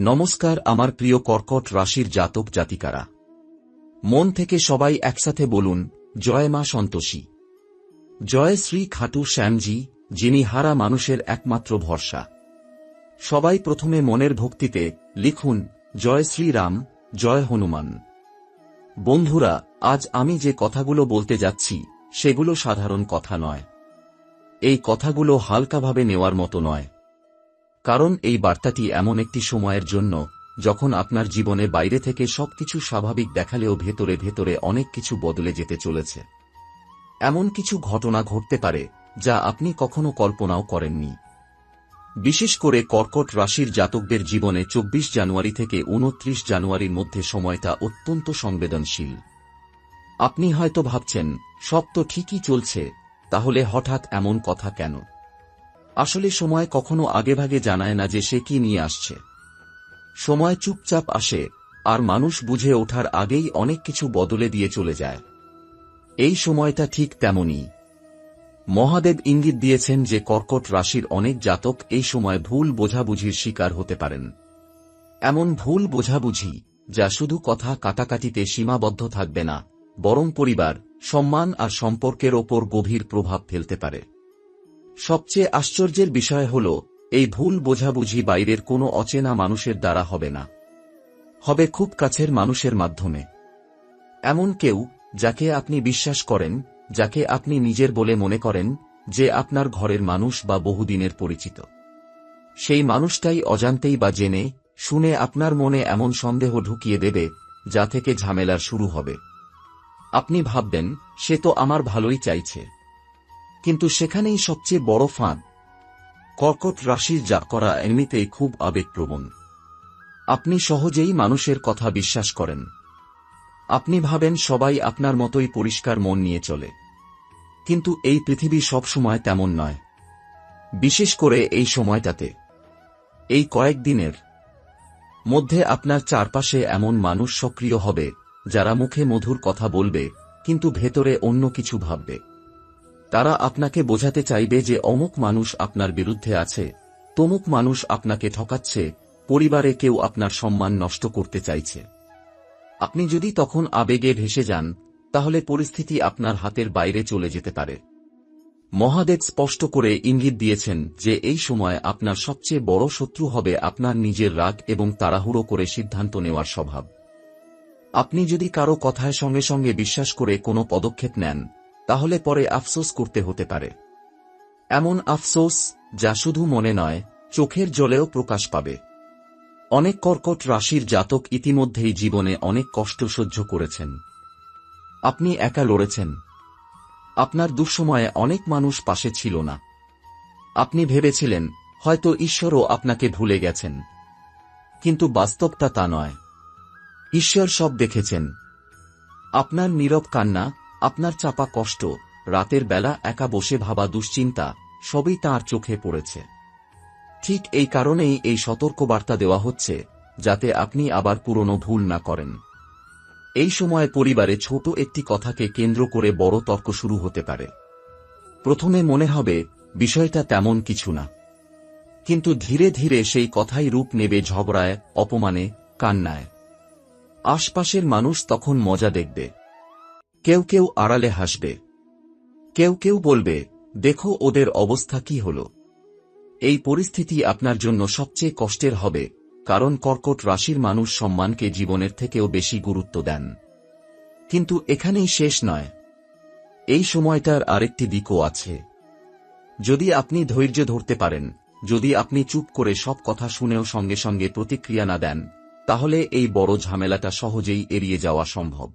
নমস্কার আমার প্রিয় কর্কট রাশির জাতক জাতিকারা। মন থেকে সবাই একসাথে বলুন, জয় মা সন্তোষী। জয় শ্রী খাটু শ্যামজি, যিনি হারা মানুষের একমাত্র ভরসা। সবাই প্রথমে মনের ভক্তিতে লিখুন, জয় শ্রীরাম, জয় হনুমান। বন্ধুরা, আজ আমি যে কথাগুলো বলতে যাচ্ছি, সেগুলো সাধারণ কথা নয়। এই কথাগুলো হালকাভাবে নেওয়ার মতো নয়। কারণ এই বার্তাটি এমন একটি সময়ের জন্য, যখন আপনার জীবনে বাইরে থেকে সবকিছু স্বাভাবিক দেখালেও ভেতরে ভেতরে অনেক কিছু বদলে যেতে চলেছে। এমন কিছু ঘটনা ঘটতে পারে, যা আপনি কখনো কল্পনাও করেননি। বিশেষ করে কর্কট রাশির জাতকদের জীবনে ২৪ জানুয়ারি থেকে উনত্রিশ জানুয়ারির মধ্যে সময়টা অত্যন্ত সংবেদনশীল। আপনি হয়তো ভাবছেন, সব তো ঠিকই চলছে, তাহলে হঠাৎ এমন কথা কেন? আসলে সময় কখনো আগেভাগে জানায় না যে সে কি নিয়ে আসছে। সময় চুপচাপ আসে, আর মানুষ বুঝে ওঠার আগেই অনেক কিছু বদলে দিয়ে চলে যায়। এই সময়টা ঠিক তেমনই। মহাদেব ইঙ্গিত দিয়েছেন যে কর্কট রাশির অনেক জাতক এই সময় ভুল বোঝাবুঝির শিকার হতে পারেন। এমন ভুল বোঝাবুঝি, যা শুধু কথা কাটাকাটিতে সীমাবদ্ধ থাকবে না, বরং পরিবার, সম্মান আর সম্পর্কের ওপর গভীর প্রভাব ফেলতে পারে। সবচেয়ে আশ্চর্যের বিষয় হল, এই ভুল বোঝাবুঝি বাইরের কোনো অচেনা মানুষের দ্বারা হবে না। হবে খুব কাছের মানুষের মাধ্যমে। এমন কেউ, যাকে আপনি বিশ্বাস করেন, যাকে আপনি নিজের বলে মনে করেন, যে আপনার ঘরের মানুষ বা বহুদিনের পরিচিত। সেই মানুষটাই অজান্তেই বা জেনে, শুনে আপনার মনে এমন সন্দেহ ঢুকিয়ে দেবে, যা থেকে ঝামেলার শুরু হবে। আপনি ভাববেন, সে তো আমার ভালোই চাইছে। কিন্তু সেখানেই সবচেয়ে বড় ফাঁদ। কর্কট রাশির যা করা এমনিতেই খুব আবেগপ্রবণ। আপনি সহজেই মানুষের কথা বিশ্বাস করেন। আপনি ভাবেন সবাই আপনার মতোই পরিষ্কার মন নিয়ে চলে। কিন্তু এই পৃথিবী সবসময় তেমন নয়। বিশেষ করে এই সময়টাতে। এই কয়েকদিনের মধ্যে আপনার চারপাশে এমন মানুষ সক্রিয় হবে, যারা মুখে মধুর কথা বলবে, কিন্তু ভেতরে অন্য কিছু ভাববে। তারা আপনাকে বোঝাতে চাইবে যে অমুক মানুষ আপনার বিরুদ্ধে আছে, তমুক মানুষ আপনাকে ঠকাচ্ছে, পরিবারে কেউ আপনার সম্মান নষ্ট করতে চাইছে। আপনি যদি তখন আবেগে ভেসে যান, তাহলে পরিস্থিতি আপনার হাতের বাইরে চলে যেতে পারে। মহাদেব স্পষ্ট করে ইঙ্গিত দিয়েছেন যে এই সময় আপনার সবচেয়ে বড় শত্রু হবে আপনার নিজের রাগ এবং তাড়াহুড়ো করে সিদ্ধান্ত নেওয়ার স্বভাব। আপনি যদি কারও কথায় সঙ্গে সঙ্গে বিশ্বাস করে কোনো পদক্ষেপ নেন তাহলে পরে আফসোস করতে হতে পারে। এমন আফসোস যা শুধু মনে নয়, চোখের জলেও প্রকাশ পাবে। অনেক কর্কট রাশির জাতক ইতিমধ্যেই জীবনে অনেক কষ্ট সহ্য করেছেন। আপনি একা লড়েছেন। আপনার দুঃসময়ে অনেক মানুষ পাশে ছিল না। আপনি ভেবেছিলেন, হয়তো ঈশ্বরও আপনাকে ভুলে গেছেন। কিন্তু বাস্তবতা তা নয়। ঈশ্বর সব দেখেছেন। আপনার নীরব কান্না আপনার চাপা কষ্ট, রাতের বেলা একা বসে ভাবা দুশ্চিন্তা, সবই তার চোখে পড়েছে। ঠিক এই কারণেই এই সতর্কবার্তা দেওয়া হচ্ছে, যাতে আপনি আবার পুরনো ভুল না করেন। এই সময় পরিবারে ছোট একটি কথাকে কেন্দ্র করে বড় তর্ক শুরু হতে পারে। প্রথমে মনে হবে, বিষয়টা তেমন কিছু না। কিন্তু ধীরে ধীরে সেই কথাই রূপ নেবে ঝগড়ায়, অপমানে, কান্নায়। আশপাশের মানুষ তখন মজা দেখবে। কেউ কেউ আড়ালে হাসবে। কেউ কেউ বলবে, দেখো ওদের অবস্থা কি হল। এই পরিস্থিতি আপনার জন্য সবচেয়ে কষ্টের হবে, কারণ কর্কট রাশির মানুষ সম্মানকে জীবনের থেকেও বেশি গুরুত্ব দেন। কিন্তু এখানেই শেষ নয়। এই সময়টার আরেকটি দিকও আছে। যদি আপনি ধৈর্য ধরতে পারেন, যদি আপনি চুপ করে সব কথা শুনেও সঙ্গে সঙ্গে প্রতিক্রিয়া না দেন, তাহলে এই বড় ঝামেলাটা সহজেই এড়িয়ে যাওয়া সম্ভব।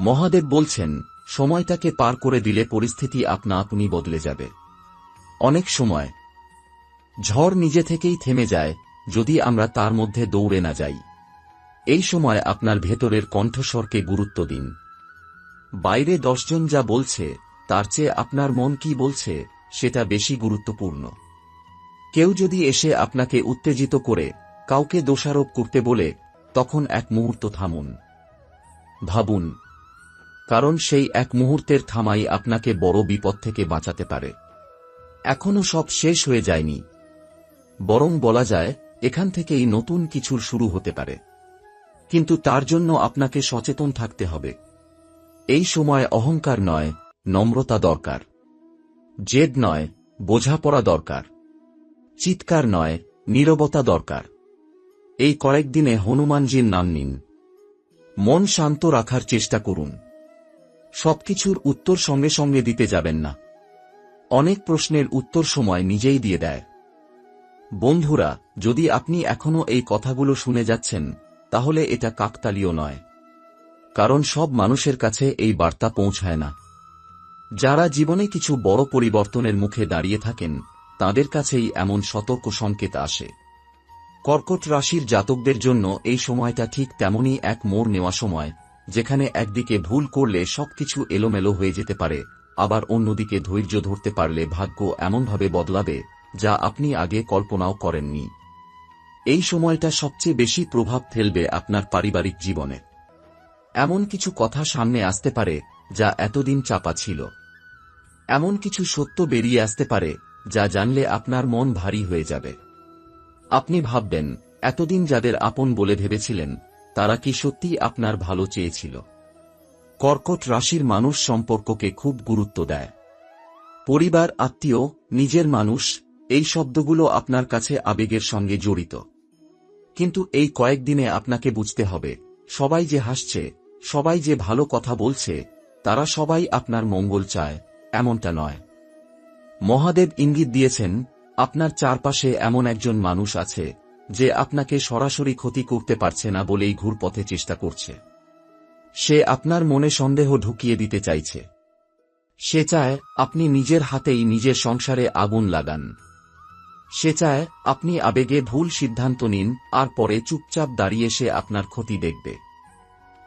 মহাদেব বলছেন, সময়টাকে পার করে দিলে পরিস্থিতি আপনা আপনি বদলে যাবে। অনেক সময়, ঝড় নিজে থেকেই থেমে যায়, যদি আমরা তার মধ্যে দৌড়ে না যাই। এই সময় আপনার ভেতরের কণ্ঠস্বরকে গুরুত্ব দিন। বাইরে দশজন যা বলছে, তার চেয়ে আপনার মন কি বলছে, সেটা বেশি গুরুত্বপূর্ণ। কেউ যদি এসে আপনাকে উত্তেজিত করে, কাউকে দোষারোপ করতে বলে, তখন এক মুহূর্ত থামুন। ভাবুন কারণ সেই এক মুহূর্তের থামাই আপনাকে বড় বিপদ থেকে বাঁচাতে পারে। এখনও সব শেষ হয়ে যায়নি। বরং বলা যায়, এখান থেকেই নতুন কিছুর শুরু হতে পারে। কিন্তু তার জন্য আপনাকে সচেতন থাকতে হবে। এই সময় অহংকার নয়, নম্রতা দরকার। জেদ নয়, বোঝাপড়া দরকার। চিৎকার নয়, নীরবতা দরকার। এই কয়েকদিনে হনুমানজির নাম নিন। মন শান্ত রাখার চেষ্টা করুন। সবকিছুর উত্তর সঙ্গে সঙ্গে দিতে যাবেন না। অনেক প্রশ্নের উত্তর সময় নিজেই দিয়ে দেয়। বন্ধুরা, যদি আপনি এখনও এই কথাগুলো শুনে যাচ্ছেন, তাহলে এটা কাকতালীয় নয়। কারণ সব মানুষের কাছে এই বার্তা পৌঁছায় না। যারা জীবনে কিছু বড় পরিবর্তনের মুখে দাঁড়িয়ে থাকেন, তাদের কাছেই এমন সতর্ক সংকেত আসে। কর্কট রাশির জাতকদের জন্য এই সময়টা ঠিক তেমনই এক মোড় নেওয়া সময় যেখানে একদিকে ভুল করলে সবকিছু এলোমেলো হয়ে যেতে পারে, আবার অন্যদিকে ধৈর্য ধরতে পারলে ভাগ্য এমনভাবে বদলাবে, যা আপনি আগে কল্পনাও করেননি। এই সময়টা সবচেয়ে বেশি প্রভাব ফেলবে আপনার পারিবারিক জীবনে। এমন কিছু কথা সামনে আসতে পারে, যা এতদিন চাপা ছিল। এমন কিছু সত্য বেরিয়ে আসতে পারে, যা জানলে আপনার মন ভারী হয়ে যাবে। আপনি ভাববেন, এতদিন যাদের আপন বলে ভেবেছিলেন তারা কি সত্যি আপনার ভালো চেয়েছিল? কর্কট রাশির মানুষ সম্পর্ককে খুব গুরুত্ব দেয়। পরিবার, আত্মীয়, নিজের মানুষ, এই শব্দগুলো আপনার কাছে আবেগের সঙ্গে জড়িত। কিন্তু এই কয়েকদিনে আপনাকে বুঝতে হবে, সবাই যে হাসছে, সবাই যে ভালো কথা বলছে, তারা সবাই আপনার মঙ্গল চায়, এমনটা নয়। মহাদেব ইঙ্গিত দিয়েছেন, আপনার চারপাশে এমন একজন মানুষ আছে যে আপনাকে সরাসরি ক্ষতি করতে পারছে না বলেই ঘুরপথে চেষ্টা করছে। সে আপনার মনে সন্দেহ ঢুকিয়ে দিতে চাইছে। সে চায় আপনি নিজের হাতেই নিজের সংসারে আগুন লাগান। সে চায় আপনি আবেগে ভুল সিদ্ধান্ত নিন, আর পরে চুপচাপ দাঁড়িয়ে সে আপনার ক্ষতি দেখবে।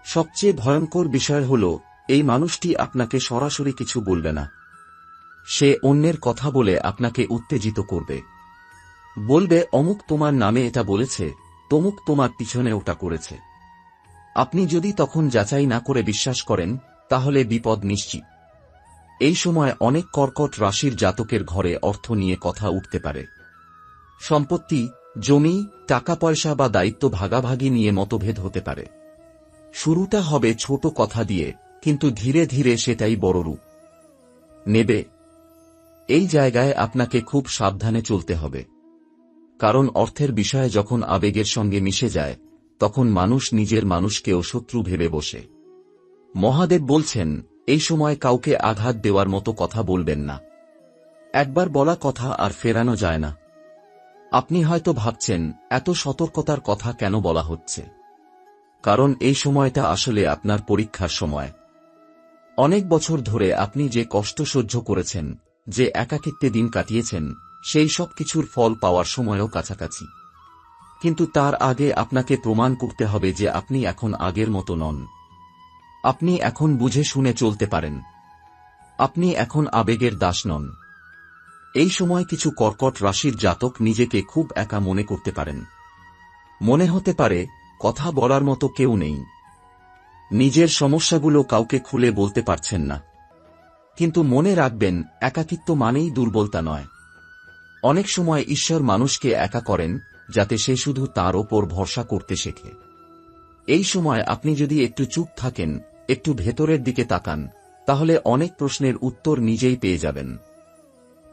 সবচেয়ে ভয়ঙ্কর বিষয় হল, এই মানুষটি আপনাকে সরাসরি কিছু বলবে না। সে অন্যের কথা বলে আপনাকে উত্তেজিত করবে। বলবে, অমুক তোমার নামে এটা বলেছে, তমুক তোমার পিছনে ওটা করেছে। আপনি যদি তখন যাচাই না করে বিশ্বাস করেন, তাহলে বিপদ নিশ্চিত। এই সময় অনেক কর্কট রাশির জাতকের ঘরে অর্থ নিয়ে কথা উঠতে পারে। সম্পত্তি, জমি টাকা পয়সা বা দায়িত্ব ভাগাভাগি নিয়ে মতভেদ হতে পারে। শুরুটা হবে ছোট কথা দিয়ে, কিন্তু ধীরে ধীরে সেটাই বড় রূপ। নেবে। এই জায়গায় আপনাকে খুব সাবধানে চলতে হবে। কারণ অর্থের বিষয়ে যখন আবেগের সঙ্গে মিশে যায়, তখন মানুষ নিজের মানুষকেও শত্রু ভেবে বসে। মহাদেব বলছেন, এই সময় কাউকে আঘাত দেওয়ার মতো কথা বলবেন না। একবার বলা কথা আর ফেরানো যায় না। আপনি হয়তো ভাবছেন, এত সতর্কতার কথা কেন বলা হচ্ছে? কারণ এই সময়টা আসলে আপনার পরীক্ষার সময়। অনেক বছর ধরে আপনি যে কষ্ট সহ্য করেছেন, যে একাকিত্বে দিন কাটিয়েছেন সেই সব কিছুর ফল পাওয়ার সময়ও কাছাকাছি। কিন্তু তার আগে আপনাকে প্রমাণ করতে হবে যে আপনি এখন আগের মতো নন। আপনি এখন বুঝে শুনে চলতে পারেন। আপনি এখন আবেগের দাস নন। এই সময় কিছু কর্কট রাশির জাতক নিজেকে খুব একা মনে করতে পারেন। মনে হতে পারে, কথা বলার মতো কেউ নেই। নিজের সমস্যাগুলো কাউকে খুলে বলতে পারছেন না। কিন্তু মনে রাখবেন, একাকিত্ব মানেই দুর্বলতা নয়। অনেক সময় ঈশ্বর মানুষকে একা করেন, যাতে সে শুধু তার ওপর ভরসা করতে শেখে। এই সময় আপনি যদি একটু চুপ থাকেন, একটু ভেতরের দিকে তাকান, তাহলে অনেক প্রশ্নের উত্তর নিজেই পেয়ে যাবেন।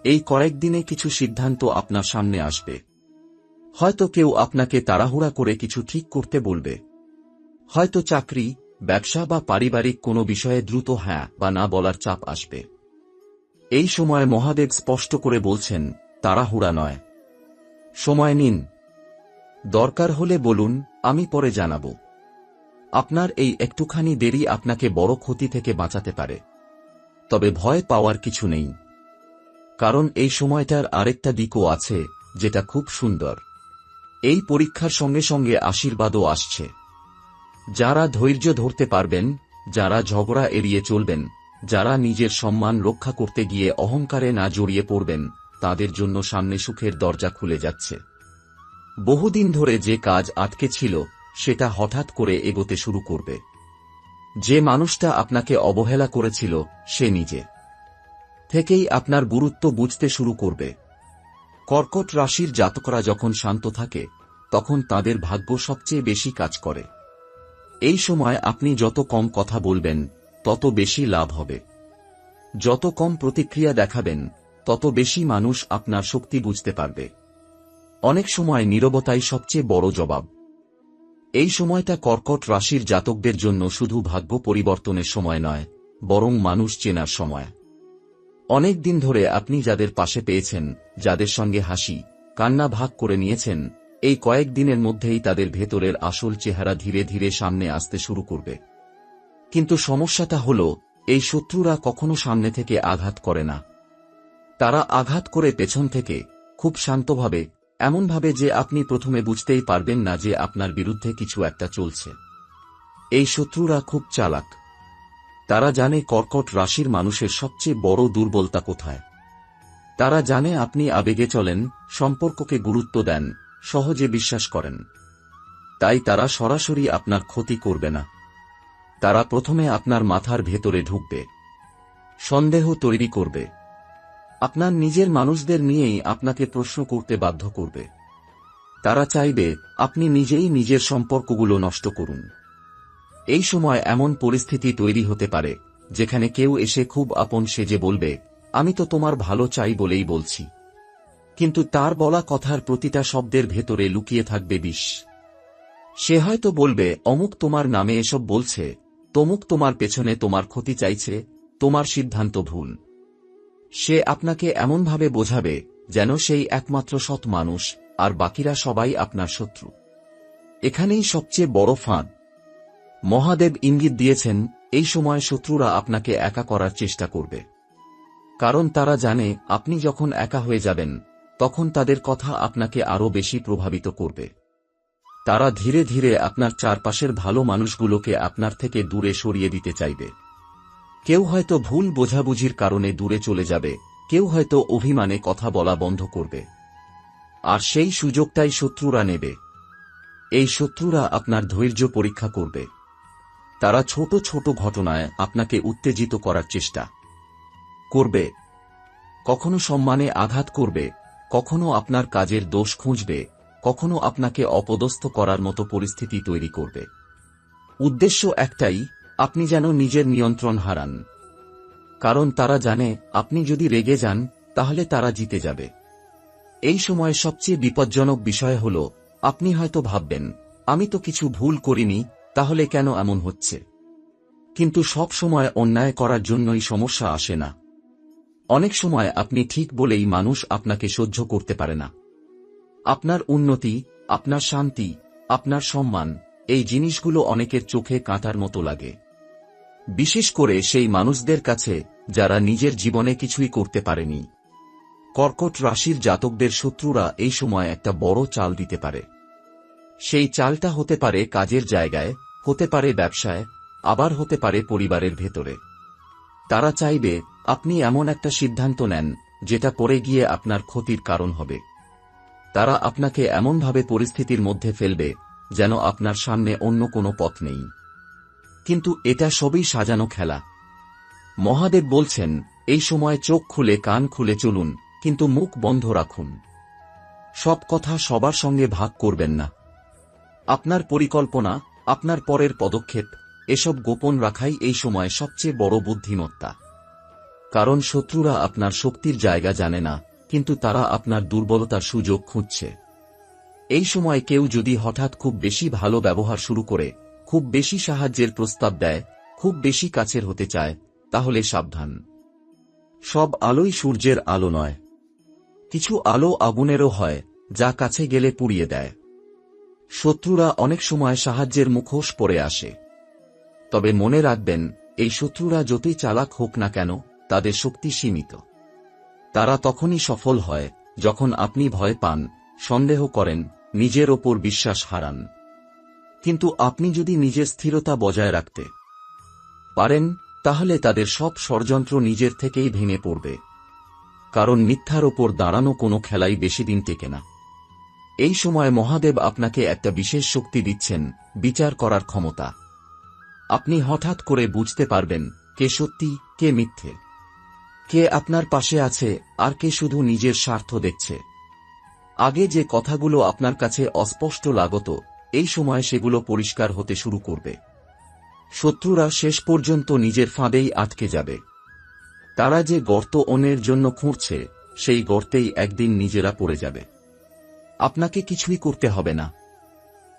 এই কয়েকদিনে কিছু সিদ্ধান্ত আপনার সামনে আসবে। হয়তো কেউ আপনাকে তাড়াহুড়া করে কিছু ঠিক করতে বলবে। হয়তো চাকরি, ব্যবসা বা পারিবারিক কোনো বিষয়ে দ্রুত হ্যাঁ বা না বলার চাপ আসবে। এই সময় মহাদেব স্পষ্ট করে বলছেন তাড়াহুড়া নয়। সময় নিন। দরকার হলে বলুন, আমি পরে জানাব। আপনার এই একটুখানি দেরি আপনাকে বড় ক্ষতি থেকে বাঁচাতে পারে। তবে ভয় পাওয়ার কিছু নেই। কারণ এই সময়টার আরেকটা দিকও আছে, যেটা খুব সুন্দর। এই পরীক্ষার সঙ্গে সঙ্গে আশীর্বাদও আসছে। যারা ধৈর্য ধরতে পারবেন, যারা ঝগড়া এড়িয়ে চলবেন, যারা নিজের সম্মান রক্ষা করতে গিয়ে অহংকারে না জড়িয়ে পড়বেন তাদের জন্য সামনে সুখের দরজা খুলে যাচ্ছে। বহুদিন ধরে যে কাজ আটকে ছিল, সেটা হঠাৎ করে এগোতে শুরু করবে। যে মানুষটা আপনাকে অবহেলা করেছিল, সে নিজে। থেকেই আপনার গুরুত্ব বুঝতে শুরু করবে। কর্কট রাশির জাতকরা যখন শান্ত থাকে, তখন তাদের ভাগ্য সবচেয়ে বেশি কাজ করে। এই সময় আপনি যত কম কথা বলবেন, তত বেশি লাভ হবে। যত কম প্রতিক্রিয়া দেখাবেন তত বেশি মানুষ আপনার শক্তি বুঝতে পারবে। অনেক সময় নীরবতাই সবচেয়ে বড় জবাব। এই সময়টা কর্কট রাশির জাতকদের জন্য শুধু ভাগ্য পরিবর্তনের সময় নয়, বরং মানুষ চেনার সময়। অনেক দিন ধরে আপনি যাদের পাশে পেয়েছেন, যাদের সঙ্গে হাসি, কান্না ভাগ করে নিয়েছেন, এই কয়েক দিনের মধ্যেই তাদের ভেতরের আসল চেহারা ধীরে ধীরে সামনে আসতে শুরু করবে। কিন্তু সমস্যাটা হল, এই শত্রুরা কখনো সামনে থেকে আঘাত করে না। তারা আঘাত করে পেছন থেকে খুব শান্তভাবে, এমনভাবে যে আপনি প্রথমে বুঝতেই পারবেন না যে আপনার বিরুদ্ধে কিছু একটা চলছে। এই শত্রুরা খুব চালাক। তারা জানে কর্কট রাশির মানুষের সবচেয়ে বড় দুর্বলতা কোথায়। তারা জানে আপনি আবেগে চলেন, সম্পর্ককে গুরুত্ব দেন, সহজে বিশ্বাস করেন। তাই তারা সরাসরি আপনার ক্ষতি করবে না। তারা প্রথমে আপনার মাথার ভেতরে ঢুকবে। সন্দেহ তৈরি করবে। আপনার নিজের মানুষদের নিয়েই আপনাকে প্রশ্ন করতে বাধ্য করবে। তারা চাইবে, আপনি নিজেই নিজের সম্পর্কগুলো নষ্ট করুন। এই সময় এমন পরিস্থিতি তৈরি হতে পারে, যেখানে কেউ এসে খুব আপন সেজে বলবে, আমি তো তোমার ভালো চাই বলেই বলছি। কিন্তু তার বলা কথার প্রতিটা শব্দের ভেতরে লুকিয়ে থাকবে বিষ। সে হয়তো বলবে, অমুক তোমার নামে এসব বলছে, তমুক তোমার পেছনে তোমার ক্ষতি চাইছে, তোমার সিদ্ধান্ত ভুল। সে আপনাকে এমনভাবে বোঝাবে যেন সেই একমাত্র সৎ মানুষ, আর বাকিরা সবাই আপনার শত্রু। এখানেই সবচেয়ে বড় ফাঁদ। মহাদেব ইঙ্গিত দিয়েছেন, এই সময় শত্রুরা আপনাকে একা করার চেষ্টা করবে। কারণ তারা জানে, আপনি যখন একা হয়ে যাবেন, তখন তাদের কথা আপনাকে আরও বেশি প্রভাবিত করবে। তারা ধীরে ধীরে আপনার চারপাশের ভালো মানুষগুলোকে আপনার থেকে দূরে সরিয়ে দিতে চাইবে। কেউ হয়তো ভুল বোঝাবুঝির কারণে দূরে চলে যাবে, কেউ হয়তো অভিমানে কথা বলা বন্ধ করবে। আর সেই সুযোগটাই শত্রুরা নেবে। এই শত্রুরা আপনার ধৈর্য পরীক্ষা করবে। তারা ছোট ছোট ঘটনায় আপনাকে উত্তেজিত করার চেষ্টা করবে। কখনো সম্মানে আঘাত করবে, কখনো আপনার কাজের দোষ খুঁজবে, কখনো আপনাকে অপদস্থ করার মতো পরিস্থিতি তৈরি করবে। উদ্দেশ্য একটাই আপনি যেন নিজের নিয়ন্ত্রণ হারান। কারণ তারা জানে, আপনি যদি রেগে যান, তাহলে তারা জিতে যাবে। এই সময় সবচেয়ে বিপজ্জনক বিষয় হল, আপনি হয়তো ভাববেন, আমি তো কিছু ভুল করিনি, তাহলে কেন এমন হচ্ছে? কিন্তু সব সময় অন্যায় করার জন্যই সমস্যা আসে না। অনেক সময় আপনি ঠিক বলেই মানুষ আপনাকে সহ্য করতে পারে না। আপনার উন্নতি, আপনার শান্তি, আপনার সম্মান, এই জিনিসগুলো অনেকের চোখে কাঁটার মতো লাগে। বিশেষ করে সেই মানুষদের কাছে, যারা নিজের জীবনে কিছুই করতে পারেনি। কর্কট রাশির জাতকদের শত্রুরা এই সময় একটা বড় চাল দিতে পারে। সেই চালটা হতে পারে কাজের জায়গায়, হতে পারে ব্যবসায়, আবার হতে পারে পরিবারের ভেতরে। তারা চাইবে, আপনি এমন একটা সিদ্ধান্ত নেন, যেটা পরে গিয়ে আপনার ক্ষতির কারণ হবে। তারা আপনাকে এমনভাবে পরিস্থিতির মধ্যে ফেলবে, যেন আপনার সামনে অন্য কোনো পথ নেই। কিন্তু এটা সবই সাজানো খেলা। মহাদেব বলছেন, এই সময় চোখ খুলে কান খুলে চলুন, কিন্তু মুখ বন্ধ রাখুন। সব কথা সবার সঙ্গে ভাগ করবেন না। আপনার পরিকল্পনা, আপনার পরের পদক্ষেপ, এসব গোপন রাখাই এই সময় সবচেয়ে বড় বুদ্ধিমত্তা। কারণ শত্রুরা আপনার শক্তির জায়গা জানে না, কিন্তু তারা আপনার দুর্বলতার সুযোগ খুঁজছে। এই সময় কেউ যদি হঠাৎ খুব বেশি ভালো ব্যবহার শুরু করে খুব বেশি সাহায্যের প্রস্তাব দেয়, খুব বেশি কাছের হতে চায়, তাহলে সাবধান। সব আলোই সূর্যের আলো নয়। কিছু আলো আগুনেরও হয়, যা কাছে গেলে পুড়িয়ে দেয়। শত্রুরা অনেক সময় সাহায্যের মুখোশ পরে আসে। তবে মনে রাখবেন, এই শত্রুরা যতই চালাক হোক না কেন, তাদের শক্তি সীমিত। তারা তখনই সফল হয়, যখন আপনি ভয় পান, সন্দেহ করেন, নিজের ওপর বিশ্বাস হারান। কিন্তু আপনি যদি নিজের স্থিরতা বজায় রাখতে পারেন, তাহলে তাদের সব ষড়যন্ত্র নিজের থেকেই ভেঙে পড়বে। কারণ মিথ্যার ওপর দাঁড়ানো কোনো খেলাই বেশি দিন টেকে না। এই সময় মহাদেব আপনাকে একটা বিশেষ শক্তি দিচ্ছেন, বিচার করার ক্ষমতা। আপনি হঠাৎ করে বুঝতে পারবেন, কে সত্যি, কে মিথ্যে। কে আপনার পাশে আছে, আর কে শুধু নিজের স্বার্থ দেখছে। আগে যে কথাগুলো আপনার কাছে অস্পষ্ট লাগত এই সময় সেগুলো পরিষ্কার হতে শুরু করবে। শত্রুরা শেষ পর্যন্ত নিজের ফাঁদেই আটকে যাবে। তারা যে গর্ত অন্যের জন্য খুঁড়ছে, সেই গর্তেই একদিন নিজেরা পড়ে যাবে। আপনাকে কিছুই করতে হবে না।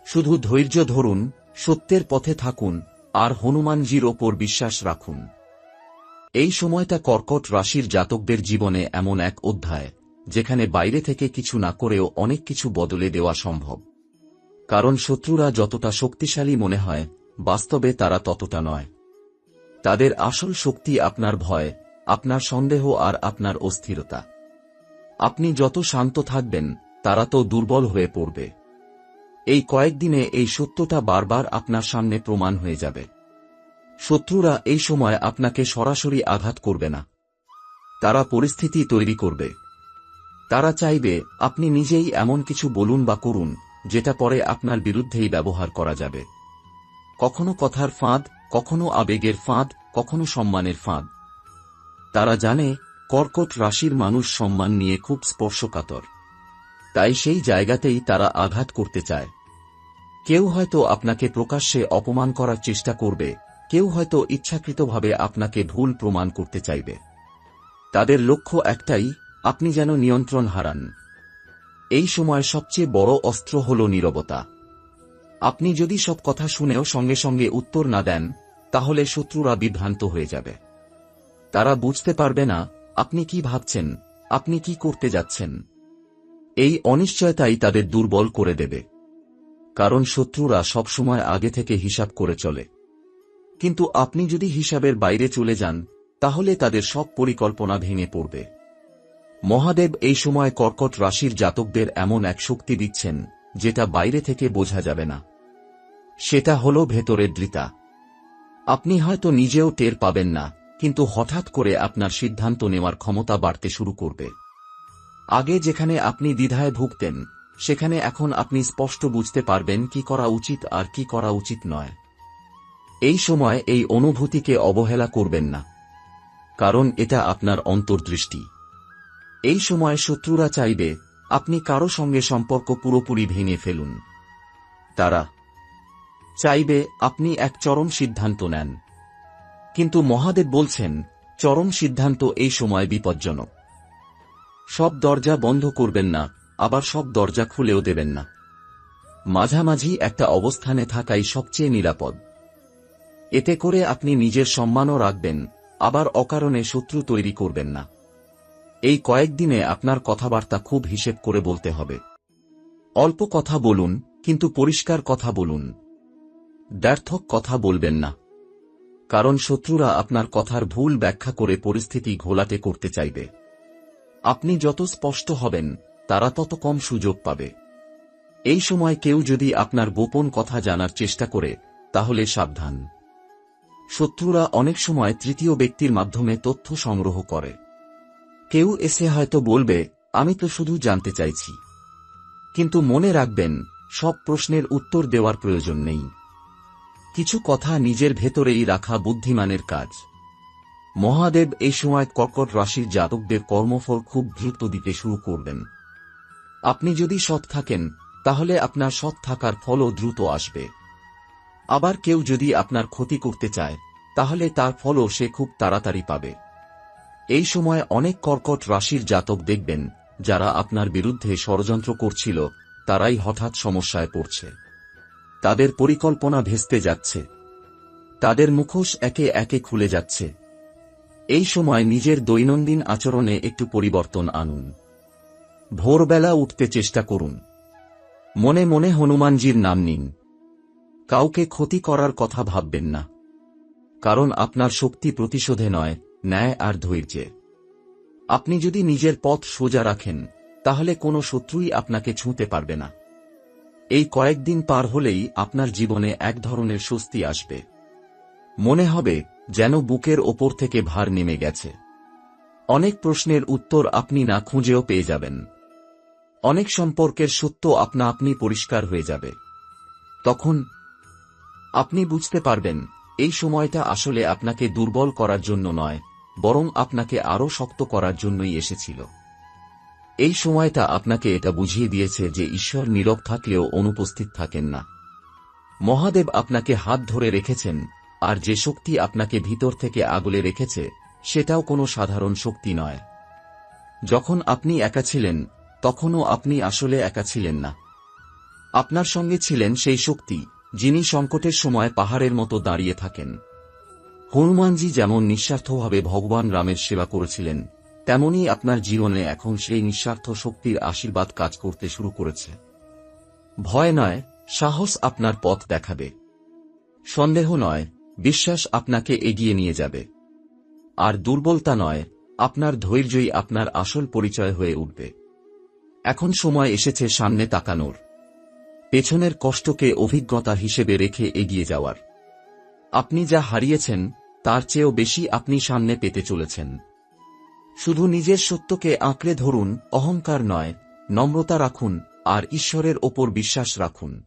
শুধু ধৈর্য ধরুন, সত্যের পথে থাকুন, আর হনুমানজির ওপর বিশ্বাস রাখুন। এই সময়টা কর্কট রাশির জাতকদের জীবনে এমন এক অধ্যায়, যেখানে বাইরে থেকে কিছু না করেও অনেক কিছু বদলে দেওয়া সম্ভব। কারণ শত্রুরা যতটা শক্তিশালী মনে হয়, বাস্তবে তারা ততটা নয়। তাদের আসল শক্তি আপনার ভয়, আপনার সন্দেহ আর আপনার অস্থিরতা। আপনি যত শান্ত থাকবেন, তারা তো দুর্বল হয়ে পড়বে। এই কয়েকদিনে এই সত্যটা বারবার আপনার সামনে প্রমাণ হয়ে যাবে। শত্রুরা এই সময় আপনাকে সরাসরি আঘাত করবে না। তারা পরিস্থিতি তৈরি করবে। তারা চাইবে, আপনি নিজেই এমন কিছু বলুন বা করুন যেটা পরে আপনার বিরুদ্ধেই ব্যবহার করা যাবে। কখনো কথার ফাঁদ, কখনো আবেগের ফাঁদ, কখনো সম্মানের ফাঁদ। তারা জানে, কর্কট রাশির মানুষ সম্মান নিয়ে খুব স্পর্শকাতর। তাই সেই জায়গাতেই তারা আঘাত করতে চায়। কেউ হয়তো আপনাকে প্রকাশ্যে অপমান করার চেষ্টা করবে, কেউ হয়তো ইচ্ছাকৃতভাবে আপনাকে ভুল প্রমাণ করতে চাইবে। তাদের লক্ষ্য একটাই, আপনি যেন নিয়ন্ত্রণ হারান। এই সময় সবচেয়ে বড় অস্ত্র হল নীরবতা। আপনি যদি সব কথা শুনেও সঙ্গে সঙ্গে উত্তর না দেন, তাহলে শত্রুরা বিভ্রান্ত হয়ে যাবে। তারা বুঝতে পারবে না, আপনি কি ভাবছেন, আপনি কি করতে যাচ্ছেন। এই অনিশ্চয়তাই তাদের দুর্বল করে দেবে। কারণ শত্রুরা সবসময় আগে থেকে হিসাব করে চলে। কিন্তু আপনি যদি হিসাবের বাইরে চলে যান, তাহলে তাদের সব পরিকল্পনা ভেঙে পড়বে। মহাদেব এই সময় কর্কট রাশির জাতকদের এমন এক শক্তি দিচ্ছেন, যেটা বাইরে থেকে বোঝা যাবে না। সেটা হল ভেতরের দৃতা। আপনি হয়তো নিজেও টের পাবেন না, কিন্তু হঠাৎ করে আপনার সিদ্ধান্ত নেওয়ার ক্ষমতা বাড়তে শুরু করবে। আগে যেখানে আপনি দ্বিধায় ভুগতেন, সেখানে এখন আপনি স্পষ্ট বুঝতে পারবেন কি করা উচিত আর কি করা উচিত নয়। এই সময় এই অনুভূতিকে অবহেলা করবেন না, কারণ এটা আপনার অন্তর্দৃষ্টি। এই সময় শত্রুরা চাইবে, আপনি কারও সঙ্গে সম্পর্ক পুরোপুরি ভেঙে ফেলুন। তারা চাইবে, আপনি এক চরম সিদ্ধান্ত নেন। কিন্তু মহাদেব বলছেন, চরম সিদ্ধান্ত এই সময় বিপজ্জনক। সব দরজা বন্ধ করবেন না, আবার সব দরজা খুলেও দেবেন না। মাঝামাঝি একটা অবস্থানে থাকাই সবচেয়ে নিরাপদ। এতে করে আপনি নিজের সম্মানও রাখবেন, আবার অকারণে শত্রু তৈরি করবেন না। এই কয়েকদিনে আপনার কথাবার্তা খুব হিসেব করে বলতে হবে। অল্প কথা বলুন, কিন্তু পরিষ্কার কথা বলুন। ব্যর্থক কথা বলবেন না। কারণ শত্রুরা আপনার কথার ভুল ব্যাখ্যা করে পরিস্থিতি ঘোলাটে করতে চাইবে। আপনি যত স্পষ্ট হবেন, তারা তত কম সুযোগ পাবে। এই সময় কেউ যদি আপনার গোপন কথা জানার চেষ্টা করে, তাহলে সাবধান। শত্রুরা অনেক সময় তৃতীয় ব্যক্তির মাধ্যমে তথ্য সংগ্রহ করে। কেউ এসে হয়তো বলবে, আমি তো শুধু জানতে চাইছি। কিন্তু মনে রাখবেন, সব প্রশ্নের উত্তর দেওয়ার প্রয়োজন নেই। কিছু কথা নিজের ভেতরেই রাখা বুদ্ধিমানের কাজ। মহাদেব এই সময় কর্কট রাশির জাতকদের কর্মফল খুব দ্রুত দিতে শুরু করবেন। আপনি যদি সৎ থাকেন, তাহলে আপনার সৎ থাকার ফলও দ্রুত আসবে। আবার কেউ যদি আপনার ক্ষতি করতে চায়, তাহলে তার ফলও সে খুব তাড়াতাড়ি পাবে। এই সময় অনেক কর্কট রাশির জাতক দেখবেন, যারা আপনার বিরুদ্ধে ষড়যন্ত্র করছিল, তারাই হঠাৎ সমস্যায় পড়ছে। তাদের পরিকল্পনা ভেস্তে যাচ্ছে। তাদের মুখোশ একে একে খুলে যাচ্ছে। এই সময় নিজের দৈনন্দিন আচরণে একটু পরিবর্তন আনুন। ভোরবেলা উঠতে চেষ্টা করুন। মনে মনে হনুমানজির নাম নিন। কাউকে ক্ষতি করার কথা ভাববেন না। কারণ আপনার শক্তি প্রতিশোধে নয় ন্যায় আর ধৈর্যে। আপনি যদি নিজের পথ সোজা রাখেন, তাহলে কোনো শত্রুই আপনাকে ছুঁতে পারবে না। এই কয়েকদিন পার হলেই আপনার জীবনে এক ধরনের স্বস্তি আসবে। মনে হবে যেন বুকের ওপর থেকে ভার নেমে গেছে। অনেক প্রশ্নের উত্তর আপনি না খুঁজেও পেয়ে যাবেন। অনেক সম্পর্কের সত্য আপনা আপনি পরিষ্কার হয়ে যাবে। তখন আপনি বুঝতে পারবেন, এই সময়টা আসলে আপনাকে দুর্বল করার জন্য নয় বরং আপনাকে আরও শক্ত করার জন্যই এসেছিল। এই সময়টা আপনাকে এটা বুঝিয়ে দিয়েছে যে ঈশ্বর নীরব থাকলেও অনুপস্থিত থাকেন না। মহাদেব আপনাকে হাত ধরে রেখেছেন, আর যে শক্তি আপনাকে ভিতর থেকে আগলে রেখেছে, সেটাও কোনো সাধারণ শক্তি নয়। যখন আপনি একা ছিলেন, তখনও আপনি আসলে একা ছিলেন না। আপনার সঙ্গে ছিলেন সেই শক্তি, যিনি সংকটের সময় পাহাড়ের মতো দাঁড়িয়ে থাকেন। হনুমানজি যেমন নিঃস্বার্থভাবে ভগবান রামের সেবা করেছিলেন, তেমনি আপনার জীবনে এখন সেই নিঃস্বার্থ শক্তির আশীর্বাদ কাজ করতে শুরু করেছে। ভয় নয়, সাহস আপনার পথ দেখাবে। সন্দেহ নয়, বিশ্বাস আপনাকে এগিয়ে নিয়ে যাবে। আর দুর্বলতা নয়, আপনার ধৈর্যই আপনার আসল পরিচয় হয়ে উঠবে। এখন সময় এসেছে সামনে তাকানোর। পেছনের কষ্টকে অভিজ্ঞতা হিসেবে রেখে এগিয়ে যাওয়ার। আপনি যা হারিয়েছেন তার চেয়েও বেশি আপনি সামনে পেতে চলেছেন। শুধু নিজের সত্যকে আঁকড়ে ধরুন, অহংকার নয়, নম্রতা রাখুন, আর ঈশ্বরের ওপর বিশ্বাস রাখুন।